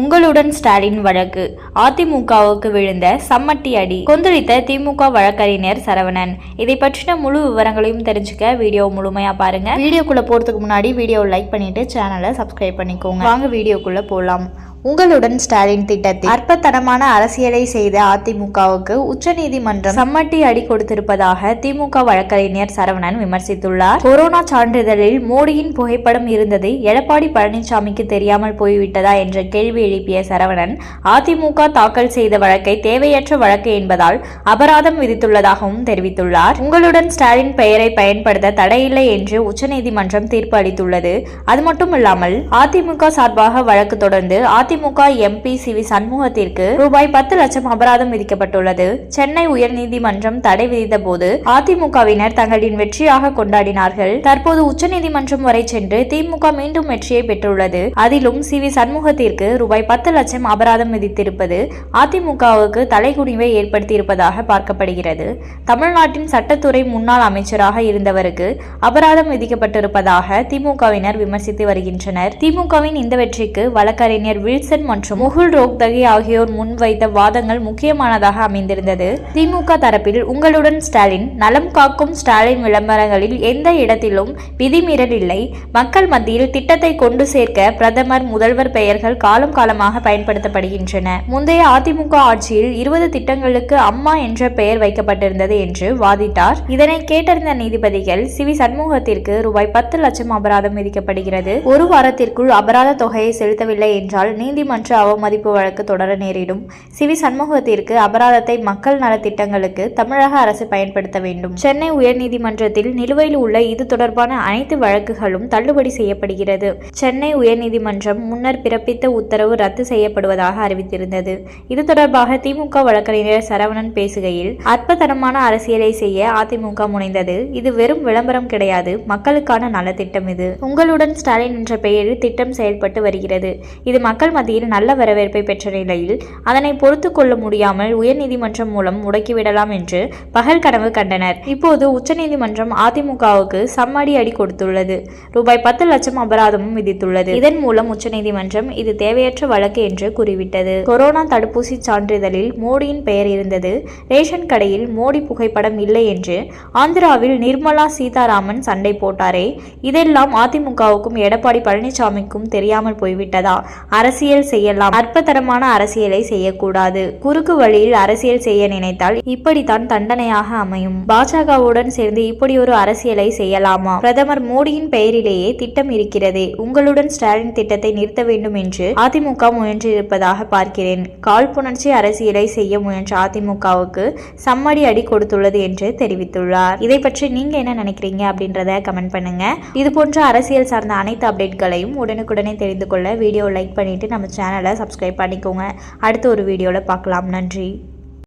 உங்களுடன் ஸ்டாலின் வழக்கு. அதிமுகவுக்கு விழுந்த சம்மட்டி அடி கொந்தளித்த திமுக வழக்கறிஞர் சரவணன். இதை பற்றின முழு விவரங்களையும் தெரிஞ்சுக்க வீடியோ முழுமையா பாருங்க. வீடியோக்குள்ள போறதுக்கு முன்னாடி வீடியோ லைக் பண்ணிட்டு சேனலை சப்ஸ்கிரைப் பண்ணிக்கோங்க. வாங்க வீடியோக்குள்ள போகலாம் உங்களுடன் ஸ்டாலின் திட்டத்தில் அற்பத்தனமான அரசியலை செய்த அதிமுகவுக்கு உச்சநீதிமன்றம் சம்மட்டி அடி கொடுத்திருப்பதாக திமுக வழக்கறிஞர் சரவணன் விமர்சித்துள்ளார். கொரோனா சான்றிதழில் மோடியின் புகைப்படம் இருந்தது எடப்பாடி பழனிசாமிக்கு தெரியாமல் போய்விட்டதா என்ற கேள்வி எழுப்பிய சரவணன் அதிமுக தாக்கல் செய்த வழக்கை தேவையற்ற வழக்கு என்பதால் அபராதம் விதித்துள்ளதாகவும் தெரிவித்துள்ளார். உங்களுடன் ஸ்டாலின் பெயரை பயன்படுத்த தடையில்லை என்று உச்சநீதிமன்றம் தீர்ப்பு அளித்துள்ளது. அது மட்டுமில்லாமல் அதிமுக சார்பாக வழக்கு தொடர்ந்து AIADMK AIADMK MP C V சண்முகத்திற்கு ரூபாய் பத்து லட்சம் அபராதம் விதிக்கப்பட்டுள்ளது. சென்னை உயர்நீதிமன்றம் தடை விதித்த போது அதிமுகவினர் தங்களின் வெற்றியாக கொண்டாடினார்கள். தற்போது உச்சநீதிமன்றம் வரை சென்று திமுக மீண்டும் வெற்றியை பெற்றுள்ளது. அதிலும் சி வி சண்முகத்திற்கு ரூபாய் பத்து லட்சம் அபராதம் விதித்திருப்பது அதிமுகவுக்கு தலைகுனிவை ஏற்படுத்தியிருப்பதாக பார்க்கப்படுகிறது. தமிழ்நாட்டின் சட்டத்துறை முன்னாள் அமைச்சராக இருந்தவருக்கு அபராதம் விதிக்கப்பட்டிருப்பதாக திமுகவினர் விமர்சித்து வருகின்றனர். திமுகவின் இந்த வெற்றிக்கு வழக்கறிஞர் வீழ் வில்சன் மற்றும் முகுல் ரோக்தகி ஆகியோர் முன்வைத்த வாதங்கள் முக்கியமானதாக அமைந்திருந்தது. திமுக தரப்பில் உங்களுடன் ஸ்டாலின் நலம் காக்கும் ஸ்டாலின் விளம்பரங்களில் எந்த இடத்திலும் விதிமீறல் இல்லை. மக்கள் மத்தியில் திட்டத்தை கொண்டு சேர்க்க பிரதமர் முதல்வர் பெயர்கள் காலம் காலமாக பயன்படுத்தப்படுகின்றன. முந்தைய அதிமுக ஆட்சியில் இருபது திட்டங்களுக்கு அம்மா என்ற பெயர் வைக்கப்பட்டிருந்தது என்று வாதிட்டார். இதனை கேட்டறிந்த நீதிபதிகள் சிவி சண்முகத்திற்கு ரூபாய் பத்து லட்சம் அபராதம் விதிக்கப்படுகிறது. ஒரு வாரத்திற்குள் அபராத தொகையை செலுத்தவில்லை என்றால் நீதிமன்ற அவமதிப்பு வழக்கு தொடர நேரிடும். சிவி சண்முகத்திற்கு அபராதத்தை மக்கள் நலத்திட்டங்களுக்கு தமிழக அரசு பயன்படுத்த வேண்டும். சென்னை உயர்நீதிமன்றத்தில் நிலுவையில் உள்ள இது தொடர்பான அனைத்து வழக்குகளும் தள்ளுபடி செய்யப்படுகிறது. சென்னை உயர்நீதிமன்றம் முன்னர் பிறப்பித்த உத்தரவு ரத்து செய்யப்படுவதாக அறிவித்திருந்தது. இது தொடர்பாக திமுக வழக்கறிஞர் சரவணன் பேசுகையில் அற்பத்தனமான அரசியலை செய்ய அதிமுக முனைந்தது. இது வெறும் விளம்பரம் கிடையாது. மக்களுக்கான நலத்திட்டம் இது. உங்களுடன் ஸ்டாலின் என்ற பெயரில் திட்டம் செயல்பட்டு வருகிறது. இது மக்கள் மத்தியில் நல்ல வரவேற்பை பெற்ற நிலையில் அதனை பொறுத்து கொள்ள முடியாமல் உயர்நீதிமன்றம் மூலம் முடக்கிவிடலாம் என்று பகல் கனவு கண்டனர். இப்போது உச்சநீதிமன்றம் அதிமுகவுக்கு சம்மடி அடி கொடுத்துள்ளது. ரூபாய் பத்து லட்சம் அபராதமும் விதித்துள்ளது. இதன் மூலம் உச்சநீதிமன்றம் இது தேவையற்ற வழக்கு என்று கூறிவிட்டது. கொரோனா தடுப்பூசி சான்றிதழில் மோடியின் பெயர் இருந்தது. ரேஷன் கடையில் மோடி புகைப்படம் இல்லை என்று ஆந்திராவில் நிர்மலா சீதாராமன் சண்டை போட்டாரே. இதெல்லாம் அதிமுகவுக்கும் எடப்பாடி பழனிசாமிக்கும் தெரியாமல் போய்விட்டதா? அரசியல் செய்யலாம். அற்பதரமான அரசியலை செய்யக்கூடாது. குறுக்கு வழியில் அரசியல் செய்ய நினைத்தால் இப்படித்தான் தண்டனையாக அமையும். பாஜகவுடன் சேர்ந்து இப்படி ஒரு அரசியலை செய்யலாமா? பிரதமர் மோடியின் பெயரிலேயே திட்டம் இருக்கிறதே. உங்களுடன் ஸ்டாலின் திட்டத்தை நிறுத்த வேண்டும் என்று அதிமுக முயன்றிருப்பதாக பார்க்கிறேன். காழ்ப்புணர்ச்சி அரசியலை செய்ய முயன்ற அதிமுகவுக்கு சம்மடி அடி கொடுத்துள்ளது என்று தெரிவித்துள்ளார். இதை பற்றி நீங்க என்ன நினைக்கிறீங்க அப்படின்றத கமெண்ட் பண்ணுங்க. இது போன்ற அரசியல் சார்ந்த அனைத்து அப்டேட்களையும் உடனுக்குடனே தெரிந்து கொள்ள வீடியோ லைக் பண்ணிட்டு நம்ம சேனலை சப்ஸ்கிரைப் பண்ணிக்கோங்க. அடுத்த ஒரு வீடியோவில் பார்க்கலாம். நன்றி.